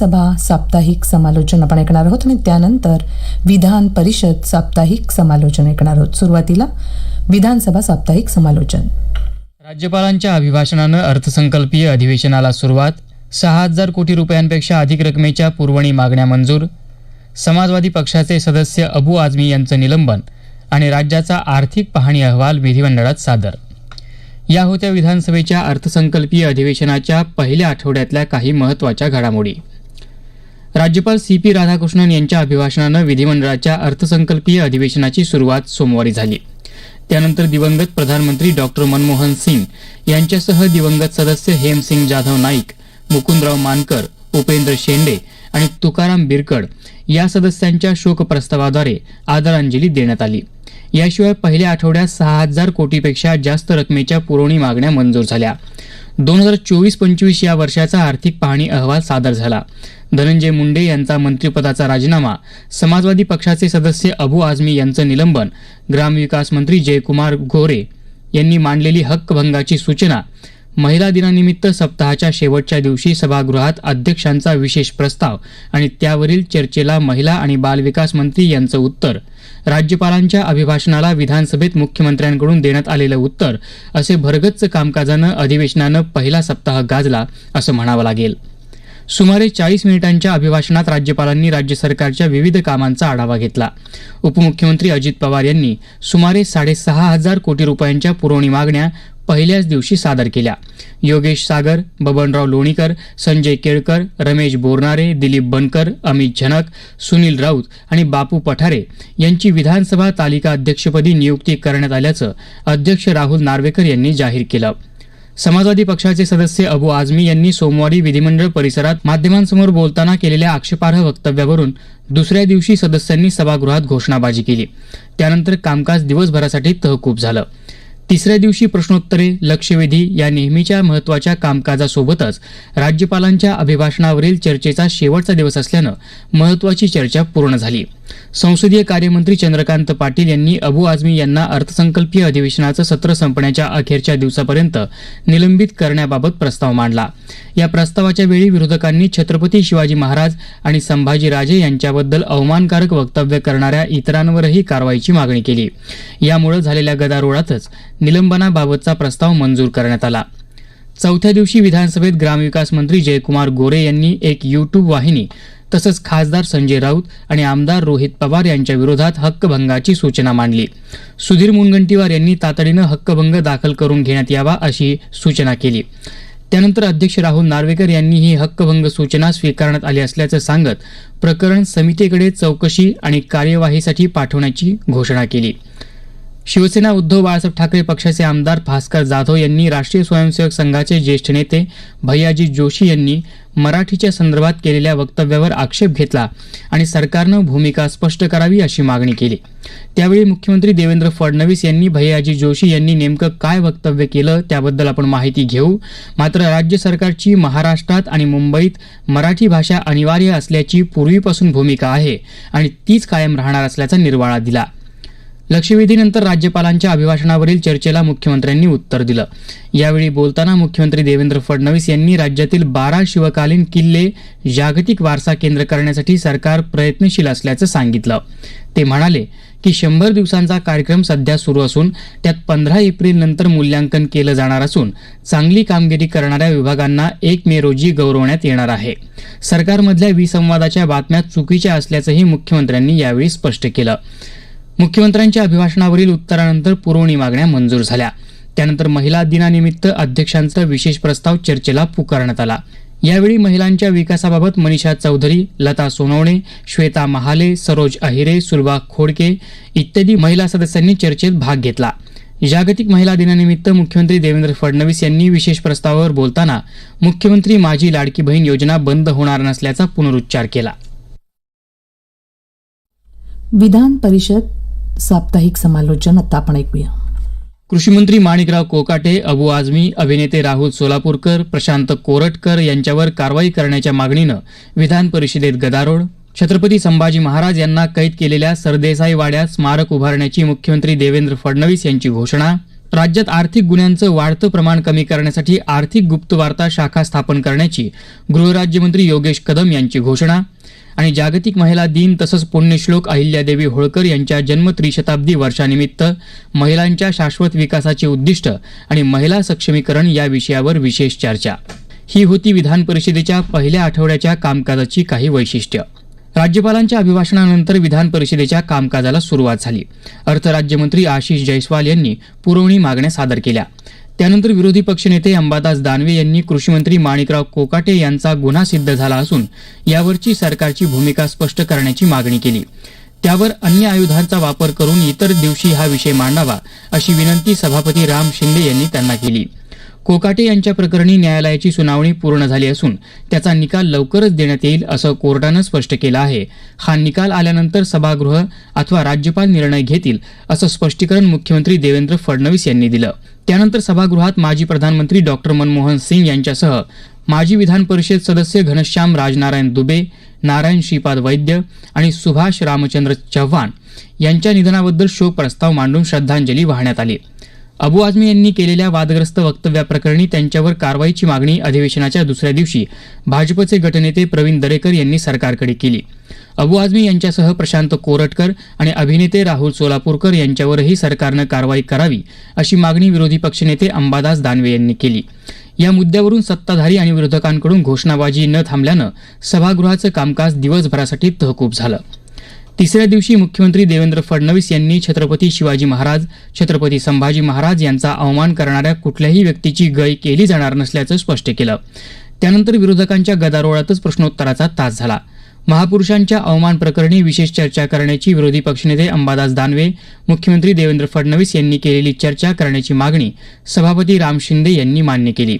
विधानसभा साप्ताहिक समालोचन आपण ऐकणार आहोत आणि त्यानंतर विधान परिषद साप्ताहिक समालोचन ऐकणार आहोत. सुरुवातीला विधानसभा साप्ताहिक समालोचन. राज्यपालांच्या अभिभाषणानं अर्थसंकल्पीय अधिवेशनाला सुरुवात सहा हजार कोटी रुपयांपेक्षा अधिक रकमेच्या पुरवणी मागण्या मंजूर समाजवादी पक्षाचे सदस्य अबू आझमी यांचं निलंबन आणि राज्याचा आर्थिक पाहणी अहवाल विधिमंडळात सादर. या होत्या विधानसभेच्या अर्थसंकल्पीय अधिवेशनाच्या पहिल्या आठवड्यातल्या काही महत्त्वाच्या घडामोडी. राज्यपाल सी पी राधाकृष्णन यांच्या अभिभाषणानं विधिमंडळाच्या अर्थसंकल्पीय अधिवेशनाची सुरुवात सोमवारी झाली. त्यानंतर दिवंगत प्रधानमंत्री डॉक्टर मनमोहन सिंग यांच्यासह दिवंगत सदस्य हेमसिंग जाधव नाईक मुकुंदराव मानकर उपेंद्र शेंडे आणि तुकाराम बिरकड या सदस्यांच्या शोकप्रस्तावाद्वारे आदरांजली देण्यात आली. याशिवाय पहिल्या आठवड्यात सहा हजार कोटीपेक्षा जास्त रकमेच्या पुरवणी मागण्या मंजूर झाल्या. दोन हजार चोवीस पंचवीस या वर्षाचा आर्थिक पाहणी अहवाल सादर झाला. धनंजय मुंडे यांचा मंत्रिपदाचा राजीनामा समाजवादी पक्षाचे सदस्य अबू आझमी यांचं निलंबन ग्रामविकास मंत्री जयकुमार गोरे यांनी मांडलेली हक्कभंगाची सूचना महिला दिनानिमित्त सप्ताहाच्या शेवटच्या दिवशी सभागृहात अध्यक्षांचा विशेष प्रस्ताव आणि त्यावरील चर्चेला महिला आणि बालविकास मंत्री यांचं उत्तर. राज्यपालांच्या अभिभाषणाला विधानसभेत मुख्यमंत्र्यांकडून देण्यात आलेलं उत्तर असे भरगच्च कामकाजानं अधिवेशनानं पहिला सप्ताह गाजला असं म्हणावं लागेल. सुमारे चाळीस मिनिटांच्या अभिभाषणात राज्यपालांनी राज्य सरकारच्या विविध कामांचा आढावा घेतला. उपमुख्यमंत्री अजित पवार यांनी सुमारे साडेसहा हजार कोटी रुपयांच्या पुरवणी मागण्या पहिल्याच दिवशी सादर केल्या. योगेश सागर बबनराव लोणीकर संजय केळकर रमेश बोरनारे दिलीप बनकर अमित झनक सुनील राऊत आणि बापू पठारे यांची विधानसभा तालिका अध्यक्षपदी नियुक्ती करण्यात आल्याचं अध्यक्ष राहुल नार्वेकर यांनी जाहीर केलं. समाजवादी पक्षाचे सदस्य अबू आझमी यांनी सोमवारी विधिमंडळ परिसरात माध्यमांसमोर बोलताना केलेल्या आक्षेपार्ह वक्तव्यावरून दुसऱ्या दिवशी सदस्यांनी सभागृहात घोषणाबाजी केली. त्यानंतर कामकाज दिवसभरासाठी तहकूब झालं. तिसऱ्या दिवशी प्रश्नोत्तरे लक्षवेधी या नेहमीच्या महत्त्वाच्या कामकाजासोबतच राज्यपालांच्या अभिभाषणावरील चर्चेचा शेवटचा दिवस असल्यानं महत्वाची चर्चा पूर्ण झाली. संसदीय कार्यमंत्री चंद्रकांत पाटील यांनी अबू आझमी यांना अर्थसंकल्पीय अधिवेशनाचं सत्र संपण्याच्या अखेरच्या दिवसापर्यंत निलंबित करण्याबाबत प्रस्ताव मांडला. या प्रस्तावाच्या वेळी विरोधकांनी छत्रपती शिवाजी महाराज आणि संभाजीराजे यांच्याबद्दल अवमानकारक वक्तव्य करणाऱ्या इतरांवरही कारवाईची मागणी केली. यामुळे झालेल्या गदारोळातच निलंबनाबाबतचा प्रस्ताव मंजूर करण्यात आला. चौथ्या दिवशी विधानसभेत ग्रामविकास मंत्री जयकुमार गोरे यांनी एक यूट्यूब वाहिनी तसंच खासदार संजय राऊत आणि आमदार रोहित पवार यांच्या विरोधात हक्कभंगाची सूचना मांडली. सुधीर मुनगंटीवार यांनी तातडीनं हक्कभंग दाखल करून घेण्यात यावा अशी सूचना केली. त्यानंतर अध्यक्ष राहुल नार्वेकर यांनी ही हक्कभंग सूचना स्वीकारण्यात आली असल्याचं सांगत प्रकरण समितीकडे चौकशी आणि कार्यवाहीसाठी पाठवण्याची घोषणा केली. शिवसेना उद्धव बाळासाहेब ठाकरे पक्षाचे आमदार भास्कर जाधव यांनी राष्ट्रीय स्वयंसेवक संघाचे ज्येष्ठ नेते भैयाजी जोशी यांनी मराठीच्या संदर्भात केलेल्या वक्तव्यावर आक्षेप घेतला आणि सरकारनं भूमिका स्पष्ट करावी अशी मागणी केली. त्यावेळी मुख्यमंत्री देवेंद्र फडणवीस यांनी भैयाजी जोशी यांनी नेमकं काय वक्तव्य केलं त्याबद्दल आपण माहिती घेऊ. मात्र राज्य सरकारची महाराष्ट्रात आणि मुंबईत मराठी भाषा अनिवार्य असल्याची पूर्वीपासून भूमिका आहे आणि तीच कायम राहणार असल्याचा निर्वाळा दिला. लक्षवेधीनंतर राज्यपालांच्या अभिभाषणावरील चर्चेला मुख्यमंत्र्यांनी उत्तर दिलं. यावेळी बोलताना मुख्यमंत्री देवेंद्र फडणवीस यांनी राज्यातील बारा शिवकालीन किल्ले जागतिक वारसा केंद्र करण्यासाठी सरकार प्रयत्नशील असल्याचं सांगितलं. ते म्हणाले की शंभर दिवसांचा कार्यक्रम सध्या सुरू असून त्यात पंधरा एप्रिल नंतर मूल्यांकन केलं जाणार असून चांगली कामगिरी करणाऱ्या विभागांना एक मे रोजी गौरवण्यात येणार आहे. सरकारमधल्या विसंवादाच्या बातम्या चुकीच्या असल्याचंही मुख्यमंत्र्यांनी यावेळी स्पष्ट केलं. मुख्यमंत्र्यांच्या अभिभाषणावरील उत्तरानंतर पुरवणी मागण्या मंजूर झाल्या. त्यानंतर महिला दिनानिमित्त अध्यक्षांचा विशेष प्रस्ताव चर्चेला पुकारण्यात आला. यावेळी महिलांच्या विकासाबाबत मनीषा चौधरी लता सोनवणे श्वेता महाले सरोज अहिरे सुलभा खोडके इत्यादी महिला सदस्यांनी चर्चेत भाग घेतला. जागतिक महिला दिनानिमित्त मुख्यमंत्री देवेंद्र फडणवीस यांनी विशेष प्रस्तावावर बोलताना मुख्यमंत्री माझी लाडकी बहीण योजना बंद होणार नसल्याचा पुनरुच्चार केला. विधान परिषद साप्ताहिक समालोचन आता आपण ऐकूया. कृषीमंत्री माणिकराव कोकाटे अबू आझमी अभिनेते राहुल सोलापूरकर प्रशांत कोरटकर यांच्यावर कारवाई करण्याच्या मागणीनं विधान परिषदेत गदारोळ. छत्रपती संभाजी महाराज यांना कैद केलेल्या सरदेसाई वाड्यात स्मारक उभारण्याची मुख्यमंत्री देवेंद्र फडणवीस यांची घोषणा. राज्यात आर्थिक गुन्ह्यांचं वाढतं प्रमाण कमी करण्यासाठी आर्थिक गुप्तवार्ता शाखा स्थापन करण्याची गृहराज्यमंत्री योगेश कदम यांची घोषणा. आणि जागतिक महिला दिन तसंच पुण्यश्लोक अहिल्यादेवी होळकर यांच्या जन्म त्रिशताब्दी वर्षानिमित्त महिलांच्या शाश्वत विकासाचे उद्दिष्ट आणि महिला सक्षमीकरण या विषयावर विशेष चर्चा. ही होती विधान परिषदेच्या पहिल्या आठवड्याच्या कामकाजाची काही वैशिष्ट्य. राज्यपालांच्या अभिभाषणानंतर विधान परिषदेच्या कामकाजाला सुरुवात झाली. अर्थ राज्यमंत्री आशिष जयस्वाल यांनी पुरवणी मागण्या सादर केल्या. त्यानंतर विरोधी पक्षनेते अंबादास दानवे यांनी कृषीमंत्री माणिकराव कोकाटे यांचा गुन्हा सिद्ध झाला असून यावरची सरकारची भूमिका स्पष्ट करण्याची मागणी केली. त्यावर अन्य आयुधांचा वापर करून इतर दिवशी हा विषय मांडावा अशी विनंती सभापती राम शिंदे यांनी त्यांना केली. कोकाटे यांच्या प्रकरणी न्यायालयाची सुनावणी पूर्ण झाली असून त्याचा निकाल लवकरच देण्यात येईल असं कोर्टानं स्पष्ट केलं आहे. हा निकाल आल्यानंतर सभागृह अथवा राज्यपाल निर्णय घेतील असं स्पष्टीकरण मुख्यमंत्री देवेंद्र फडणवीस यांनी दिलं. त्यानंतर सभागृहात माजी प्रधानमंत्री डॉक्टर मनमोहन सिंग यांच्यासह माजी विधान परिषद सदस्य घनश्याम राजनारायण दुबे नारायण श्रीपाद वैद्य आणि सुभाष रामचंद्र चव्हाण यांच्या निधनाबद्दल शोक प्रस्ताव मांडून श्रद्धांजली वाहण्यात आली. अबू आझमी यांनी केलेल्या वादग्रस्त वक्तव्याप्रकरणी त्यांच्यावर कारवाईची मागणी अधिवेशनाच्या दुसऱ्या दिवशी भाजपचे गटनेते प्रवीण दरेकर यांनी सरकारकडे केली. अबू आझमी यांच्यासह प्रशांत कोरटकर आणि अभिनेते राहुल सोलापूरकर यांच्यावरही सरकारनं कारवाई करावी अशी मागणी विरोधी पक्षनेते अंबादास दानवे यांनी केली. या मुद्द्यावरून सत्ताधारी आणि विरोधकांकडून घोषणाबाजी न थांबल्यानं सभागृहाचं कामकाज दिवसभरासाठी तहकूब झालं. तिसऱ्या दिवशी मुख्यमंत्री देवेंद्र फडणवीस यांनी छत्रपती शिवाजी महाराज छत्रपती संभाजी महाराज यांचा अवमान करणाऱ्या कुठल्याही व्यक्तीची गय केली जाणार नसल्याचं स्पष्ट केलं. त्यानंतर विरोधकांच्या गदारोळातच प्रश्नोत्तराचा तास झाला. महापुरुषांच्या अवमान प्रकरणी विशेष चर्चा करण्याची विरोधी पक्षनेते अंबादास दानवे मुख्यमंत्री देवेंद्र फडणवीस यांनी केलेली चर्चा करण्याची मागणी सभापती राम शिंदे यांनी मान्य केली.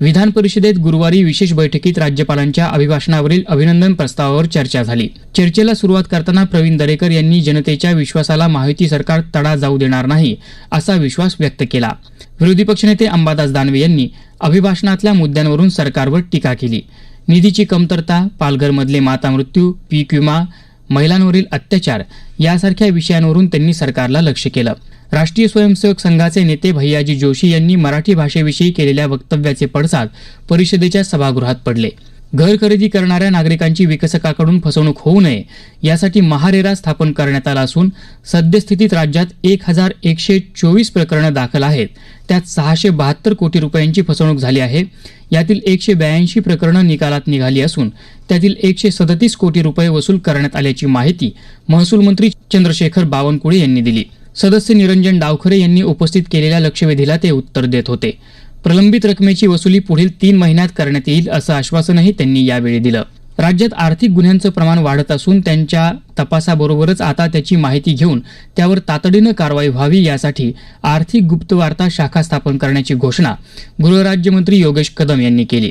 विधान परिषदेत गुरुवारी विशेष बैठकीत राज्यपालांच्या अभिभाषणावरील अभिनंदन प्रस्तावावर चर्चा झाली. चर्चेला सुरुवात करताना प्रवीण दरेकर यांनी जनतेच्या विश्वासाला माहिती सरकार तडा जाऊ देणार नाही असा विश्वास व्यक्त केला. विरोधी पक्षनेते अंबादास दानवे यांनी अभिभाषणातल्या मुद्द्यांवरून सरकारवर टीका केली. निधीची कमतरता पालघरमधले माता मृत्यू पीक विमा महिलांवरील अत्याचार यासारख्या विषयांवरून त्यांनी सरकारला लक्ष केलं. राष्ट्रीय स्वयंसेवक संघाचे नेते भैयाजी जोशी यांनी मराठी भाषेविषयी केलेल्या वक्तव्याचे पडसाद परिषदेच्या सभागृहात पडले. घर खरेदी करणाऱ्या नागरिकांची विकसकाकडून फसवणूक होऊ नये यासाठी महारेरा स्थापन करण्यात आला असून सद्यस्थितीत राज्यात एक हजार एकशे चोवीस प्रकरणं दाखल आहेत. त्यात सहाशे बहात्तर कोटी रुपयांची फसवणूक झाली आहे. यातील एकशे ब्याऐंशी प्रकरणं निकालात निघाली असून त्यातील एकशे सदतीस कोटी रुपये वसूल करण्यात आल्याची माहिती महसूल मंत्री चंद्रशेखर बावनकुळे यांनी दिली. सदस्य निरंजन डावखरे यांनी उपस्थित केलेल्या लक्षवेधीला ते उत्तर देत होते. प्रलंबित रकमेची वसुली पुढील तीन महिन्यात करण्यात येईल असं आश्वासनही त्यांनी यावेळी दिलं. राज्यात आर्थिक गुन्ह्यांचं प्रमाण वाढत असून त्यांच्या तपासाबरोबरच आता त्याची माहिती घेऊन त्यावर तातडीनं कारवाई व्हावी यासाठी आर्थिक गुप्तवार्ता शाखा स्थापन करण्याची घोषणा गृहराज्यमंत्री योगेश कदम यांनी केली.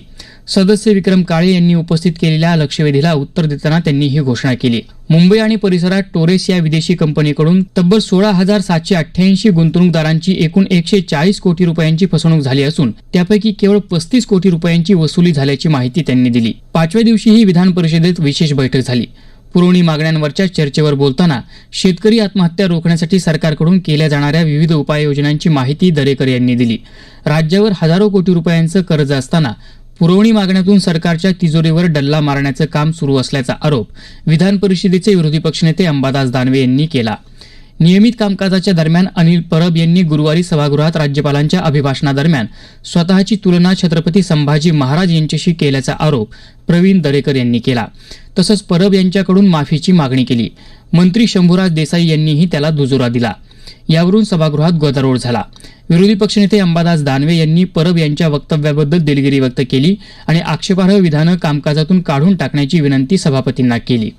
सदस्य विक्रम काळे यांनी उपस्थित केलेल्या लक्षवेधीला उत्तर देताना त्यांनी ही घोषणा केली. मुंबई आणि परिसरात टोरेस या विदेशी कंपनीकडून तब्बल सोळा हजार सातशे अठ्ठ्याऐंशी गुंतवणूकदारांची एकूण एकशे चाळीस कोटी रुपयांची फसवणूक झाली असून त्यापैकी केवळ पस्तीस कोटी रुपयांची वसुली झाल्याची माहिती त्यांनी दिली. पाचव्या दिवशीही विधान परिषदेत विशेष बैठक झाली. पुरवणी मागण्यांवरच्या चर्चेवर बोलताना शेतकरी आत्महत्या रोखण्यासाठी सरकारकडून केल्या जाणाऱ्या विविध उपाययोजनांची माहिती दरेकर यांनी दिली. राज्यावर हजारो कोटी रुपयांचं कर्ज असताना पुरवणी मागण्यातून सरकारच्या तिजोरीवर डल्ला मारण्याचं काम सुरू असल्याचा आरोप विधान परिषदेचे विरोधी पक्षनेते अंबादास दानवे यांनी केला. नियमित कामकाजाच्या दरम्यान अनिल परब यांनी गुरुवारी सभागृहात राज्यपालांच्या अभिभाषणादरम्यान स्वतःची तुलना छत्रपती संभाजी महाराज यांच्याशी केल्याचा आरोप प्रवीण दरेकर यांनी केला. तसंच परब यांच्याकडून माफीची मागणी केली. मंत्री शंभूराज देसाई यांनीही त्याला दुजोरा दिला. यावरून सभागृहात गदारोळ झाला. विरोधी पक्षनेते अंबादास दानवे यांनी परब यांच्या वक्तव्याबद्दल दिलगिरी व्यक्त केली आणि आक्षेपार्ह विधानं कामकाजातून काढून टाकण्याची विनंती सभापतींना केली.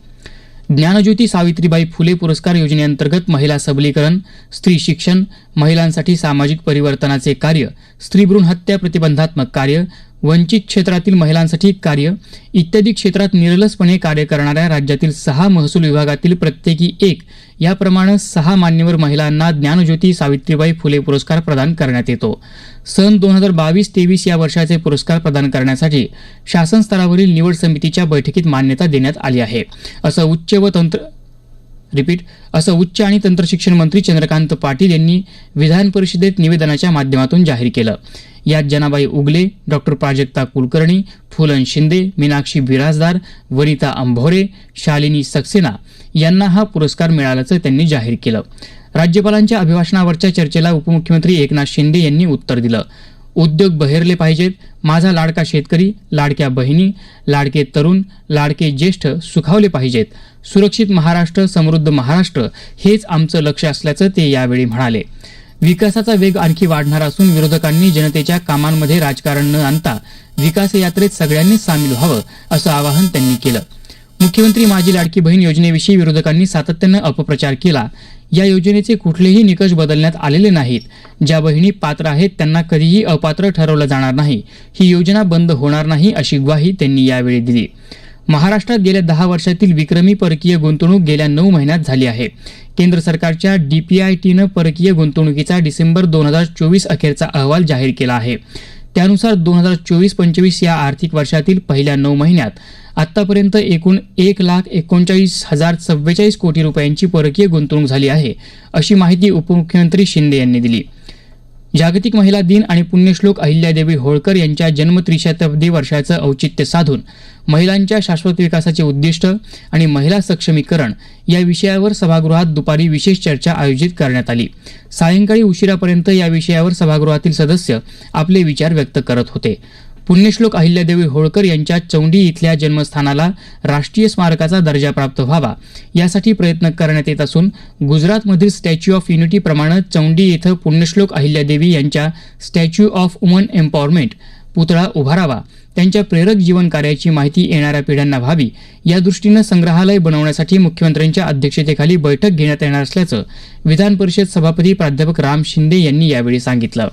ज्ञानज्योती सावित्रीबाई फुले पुरस्कार योजनेअंतर्गत महिला सबलीकरण स्त्री शिक्षण महिलांसाठी सामाजिक परिवर्तनाचे कार्य स्त्री भ्रूण हत्या प्रतिबंधात्मक कार्य वंचित क्षेत्रातील महिलांसाठी कार्य इत्यादी क्षेत्रात निरलसपणे कार्य करणाऱ्या राज्यातील सहा महसूल विभागातील प्रत्येकी एक याप्रमाणे सहा मान्यवर महिलांना ज्ञानज्योती सावित्रीबाई फुले पुरस्कार प्रदान करण्यात येतो. सन दोन हजार बावीस तेवीस या वर्षाचे पुरस्कार प्रदान करण्यासाठी शासन स्तरावरील निवड समितीच्या बैठकीत मान्यता देण्यात आली आहे. असं उच्च व तंत्र रिपीट असं उच्च आणि तंत्रशिक्षण मंत्री चंद्रकांत पाटील यांनी विधान परिषदेत निवेदनाच्या माध्यमातून जाहीर केलं. यात जनाबाई उगले डॉक्टर प्राजक्ता कुलकर्णी फुलन शिंदे मीनाक्षी बिराजदार वनिता अंभोरे शालिनी सक्सेना यांना हा पुरस्कार मिळाल्याचं त्यांनी जाहीर केलं. राज्यपालांच्या अभिभाषणावरच्या चर्चेला उपमुख्यमंत्री एकनाथ शिंदे यांनी उत्तर दिलं. उद्योग बहेरले पाहिजेत. माझा लाडका शेतकरी लाडक्या बहिणी लाडके तरुण लाडके ज्येष्ठ सुखावले पाहिजेत. सुरक्षित महाराष्ट्र समृद्ध महाराष्ट्र हेच आमचं लक्ष असल्याचं ते यावेळी म्हणाले. विकासाचा वेग आणखी वाढणार असून विरोधकांनी जनतेच्या कामांमध्ये राजकारण न आणता विकास यात्रेत सगळ्यांनीच सामील व्हावं असं आवाहन त्यांनी केलं. मुख्यमंत्री माझी लाडकी बहीण योजनेविषयी विरोधकांनी सातत्यानं अपप्रचार केला. या योजनेचे कुठलेही निकष बदलण्यात आलेले नाहीत. ज्या बहिणी पात्र आहेत त्यांना कधीही अपात्र ठरवलं जाणार नाही. ही योजना बंद होणार नाही अशी ग्वाही त्यांनी यावेळी दिली. महाराष्ट्रात गेल्या दहा वर्षातील विक्रमी परकीय गुंतवणूक गेल्या नऊ महिन्यात झाली आहे. केंद्र सरकारच्या डीपीआयटीनं परकीय गुंतवणुकीचा डिसेंबर दोन हजार चोवीस अखेरचा अहवाल जाहीर केला आहे. त्यानुसार दोन हजार चोवीस पंचवीस या आर्थिक वर्षातील पहिल्या नऊ महिन्यात आतापर्यंत एकूण एक लाख एकोणचाळीस हजार चव्वेचाळीस कोटी रुपयांची परकीय गुंतवणूक झाली आहे अशी माहिती उपमुख्यमंत्री शिंदे यांनी दिली. जागतिक महिला दिन आणि पुण्यश्लोक अहिल्यादेवी होळकर यांच्या जन्मत्रिशतब्दी वर्षाचं औचित्य साधून महिलांच्या शाश्वत विकासाचे उद्दिष्ट आणि महिला सक्षमीकरण या विषयावर सभागृहात दुपारी विशेष चर्चा आयोजित करण्यात आली. सायंकाळी उशिरापर्यंत या विषयावर सभागृहातील सदस्य आपले विचार व्यक्त करत होते. पुण्यश्लोक अहिल्यादेवी होळकर यांच्या चौंडी इथल्या जन्मस्थानाला राष्ट्रीय स्मारकाचा दर्जा प्राप्त व्हावा. यासाठी प्रयत्न करण्यात येत असून गुजरातमधील स्टॅच्यू ऑफ युनिटीप्रमाणे चौंडी इथं पुण्यश्लोक अहिल्यादेवी यांच्या स्टॅच्यू ऑफ वुमन एम्पॉवरमेंट पुतळा उभारावा त्यांच्या प्रेरक जीवन कार्याची माहिती येणाऱ्या पिढ्यांना व्हावी. या दृष्टीनं संग्रहालय बनवण्यासाठी मुख्यमंत्र्यांच्या अध्यक्षतेखाली बैठक घेण्यात येणार असल्याचं विधान परिषद सभापती प्राध्यापक राम शिंदे यांनी यावेळी सांगितलं.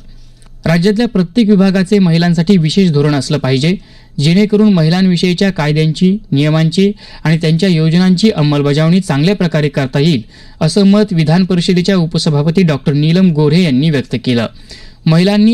राज्यातल्या प्रत्येक विभागाचे महिलांसाठी विशेष धोरण असलं पाहिजे जेणेकरून महिलांविषयीच्या कायद्यांची नियमांची आणि त्यांच्या योजनांची अंमलबजावणी चांगल्या प्रकारे करता येईल असं मत विधान परिषदेच्या उपसभापती डॉक्टर नीलम गोऱ्हे यांनी व्यक्त केलं. महिलांनी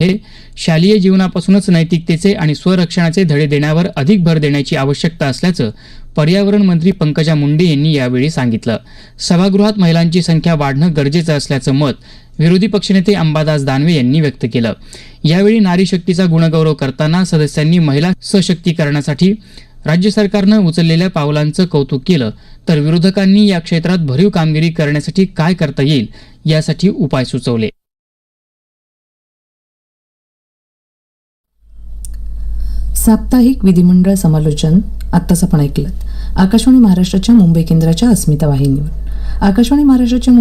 हे शालेय जीवनापासूनच नैतिकतेचे आणि स्वरक्षणाचे धडे देण्यावर अधिक भर देण्याची आवश्यकता असल्याचं पर्यावरण मंत्री पंकजा मुंडे यांनी यावेळी सांगितलं. सभागृहात महिलांची संख्या वाढणं गरजेचं असल्याचं मत विरोधी पक्षनेते अंबादास दानवे यांनी व्यक्त केलं. यावेळी नारी शक्तीचा गुणगौरव करताना सदस्यांनी महिला सशक्तीकरणासाठी राज्य सरकारनं उचललेल्या पावलांचं कौतुक केलं. तर विरोधकांनी या क्षेत्रात भरीव कामगिरी करण्यासाठी काय करता येईल यासाठी उपाय सुचवले. साप्ताहिक विधिमंडळ समालोचन आत्ताच आपण ऐकलं आकाशवाणी महाराष्ट्राच्या मुंबई केंद्राच्या अस्मिता वाहिनीवर. आकाशवाणी महाराष्ट्राच्या